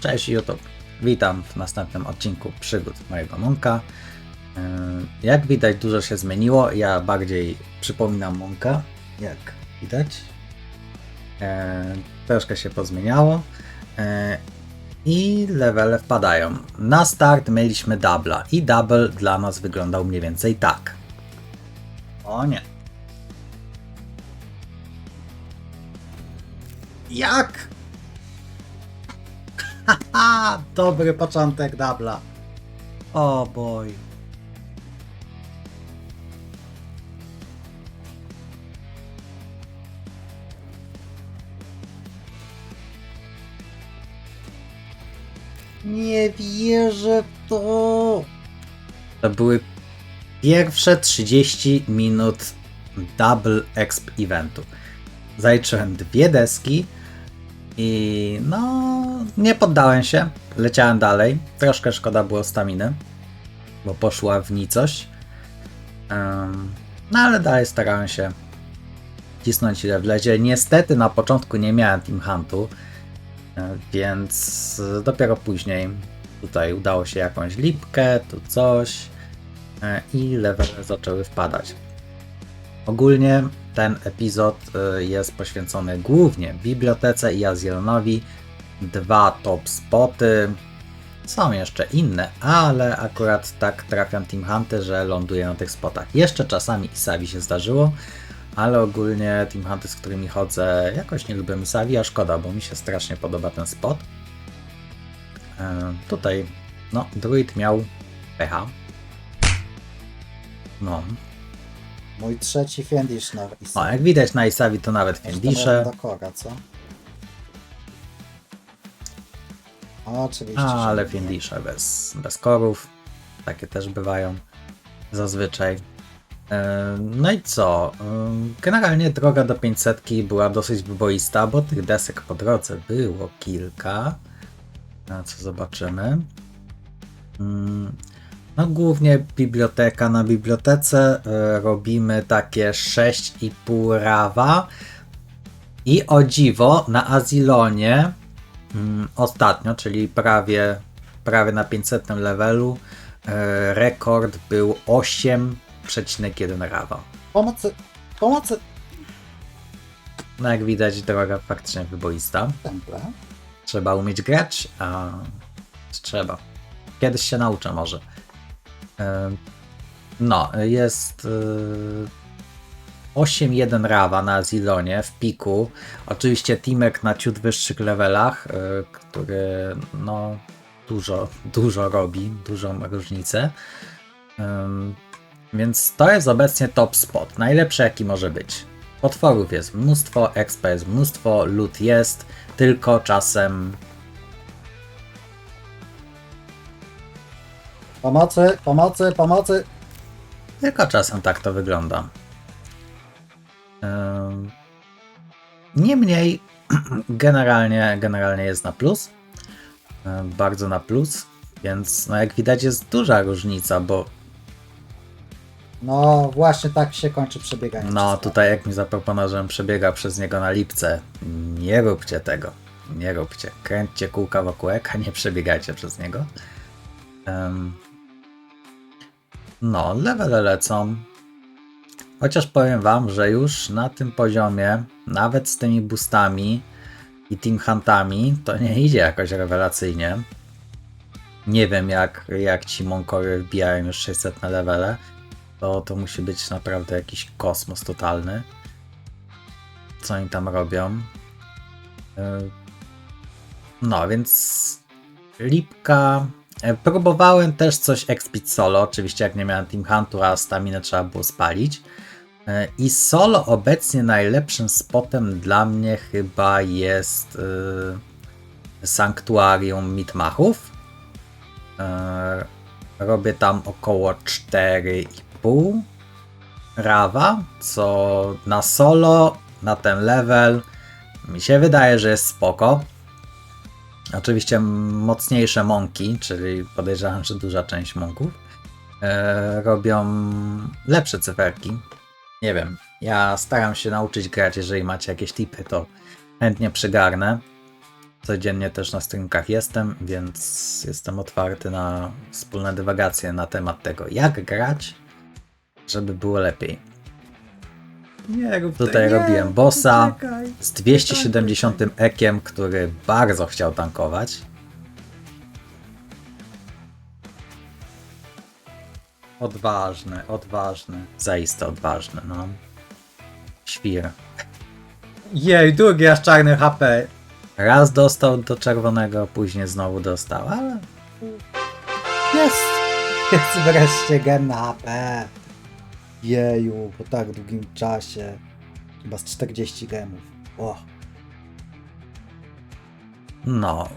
Cześć YouTube, witam w następnym odcinku przygód mojego Monka. Yy, Jak widać dużo się zmieniło, ja bardziej przypominam Monka, jak widać. Yy, Troszkę się pozmieniało yy, i levele wpadają. Na start mieliśmy dubla i double dla nas wyglądał mniej więcej tak. O nie. Jak? Dobry początek dubla. O boj. Nie wierzę w to. To były pierwsze 30 minut double exp eventu. Zaliczyłem dwie deski i no nie poddałem się. Leciałem dalej. Troszkę szkoda było staminy, bo poszła w nicość. Em, no ale dalej starałem się cisnąć ile wlezie. Niestety na początku nie miałem Team Huntu, e, więc dopiero później tutaj udało się jakąś lipkę, tu coś e, i levele zaczęły wpadać. Ogólnie ten epizod y, jest poświęcony głównie bibliotece i Azjelonowi. Dwa top spoty. Są jeszcze inne, ale akurat tak trafiam Team Hunty, że ląduję na tych spotach. Jeszcze czasami Isavi się zdarzyło, ale ogólnie Team Hunty, z którymi chodzę, jakoś nie lubię Isavi, a szkoda, bo mi się strasznie podoba ten spot. E, tutaj, no, druid miał pecha. No, Mój trzeci Fiendish na o, jak widać na Isavi to nawet Fiendisze. do Kora, co? Oczywiście. że Ale. Fiendisze bez, bez korów. Takie też bywają zazwyczaj. E, No i co? E, Generalnie droga do 500 była dosyć wyboista, bo tych desek po drodze było kilka. Co zobaczymy. No głównie biblioteka. Na bibliotece e, robimy takie 6,5 rawa. I o dziwo na Azilonie mm, ostatnio, czyli prawie, prawie na 500 levelu, e, rekord był 8,1 rawa. Pomocy, pomocy, No jak widać, droga faktycznie wyboista. Trzeba umieć grać, a trzeba. Kiedyś się nauczę może. No, jest e, 8-1 rawa na Zilonie w piku. Oczywiście Timek na ciut wyższych levelach, e, który no dużo, dużo robi, dużą różnicę. Więc to jest obecnie top spot, najlepszy jaki może być. Potworów jest mnóstwo, expa jest mnóstwo, loot jest, tylko czasem Pomocy, pomocy, pomocy. Tylko czasem tak to wygląda. Niemniej, generalnie, generalnie jest na plus. Bardzo na plus. Więc, no jak widać, jest duża różnica, bo No właśnie tak się kończy przebieganie. no tutaj jak mi zaproponował, żebym przebiegał przez niego na lipce, nie róbcie tego. Nie róbcie. Kręćcie kółka wokół eka, nie przebiegajcie przez niego. No, levele lecą. Chociaż powiem wam, że już na tym poziomie, nawet z tymi boostami i team huntami, to nie idzie jakoś rewelacyjnie. Nie wiem jak, jak ci monkory wbijają już 600 na levele. To, to musi być naprawdę jakiś kosmos totalny. Co oni tam robią? Yy, No, więc Lipka. E, Próbowałem też coś expić solo, oczywiście jak nie miałem Team Huntu, a staminę trzeba było spalić. E, I solo obecnie najlepszym spotem dla mnie chyba jest yy, Sanktuarium Mitmachów. E, Robię tam około 4,5 rawa, co na solo, na ten level mi się wydaje, że jest spoko. Oczywiście mocniejsze monki, czyli podejrzewam, że duża część monków, e, robią lepsze cyferki. Nie wiem, ja staram się nauczyć grać, jeżeli macie jakieś tipy, to chętnie przygarnę. Codziennie też na streamkach jestem, więc jestem otwarty na wspólne dywagacje na temat tego, jak grać, żeby było lepiej. Nie rób Tutaj tego, nie, robiłem bossa z 270 ekiem, który bardzo chciał tankować. Odważny, odważny. Zaiste odważny, no. Świr. Jej, drugi aż czarny HP. Raz dostał do czerwonego, później znowu dostał, ale Jest! Jest wreszcie gen na AP. Jeju, po tak długim czasie. Chyba z 40 gemów. O, No,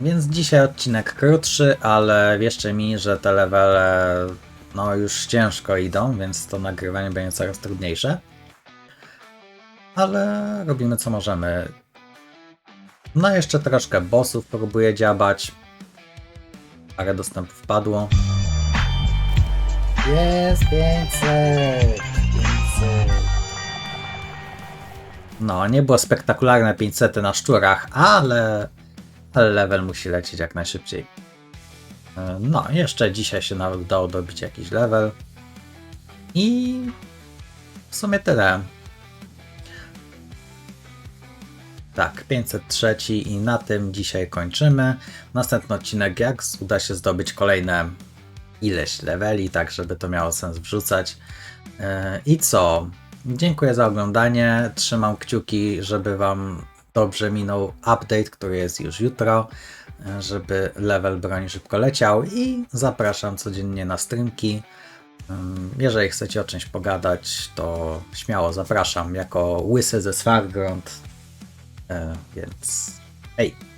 więc dzisiaj odcinek krótszy, ale wierzcie mi, że te levele no już ciężko idą, więc to nagrywanie będzie coraz trudniejsze. Ale robimy co możemy. No jeszcze troszkę bossów próbuję dziabać. Parę dostępów padło. Jest 500! 500! No, nie było spektakularne 500 na szczurach, ale, ale level musi lecieć jak najszybciej. E, No, jeszcze dzisiaj się nawet udało dobić jakiś level. I w sumie tyle. Tak, 503 i na tym dzisiaj kończymy. Następny odcinek, jak uda się zdobyć kolejne ileś leveli, tak żeby to miało sens wrzucać. E, I co? Dziękuję za oglądanie. Trzymam kciuki, żeby Wam dobrze minął update, który jest już jutro, e, żeby level broni szybko leciał i zapraszam codziennie na streamki. Ym, Jeżeli chcecie o czymś pogadać, to śmiało zapraszam jako łysy ze Svargrond. E, Więc hej!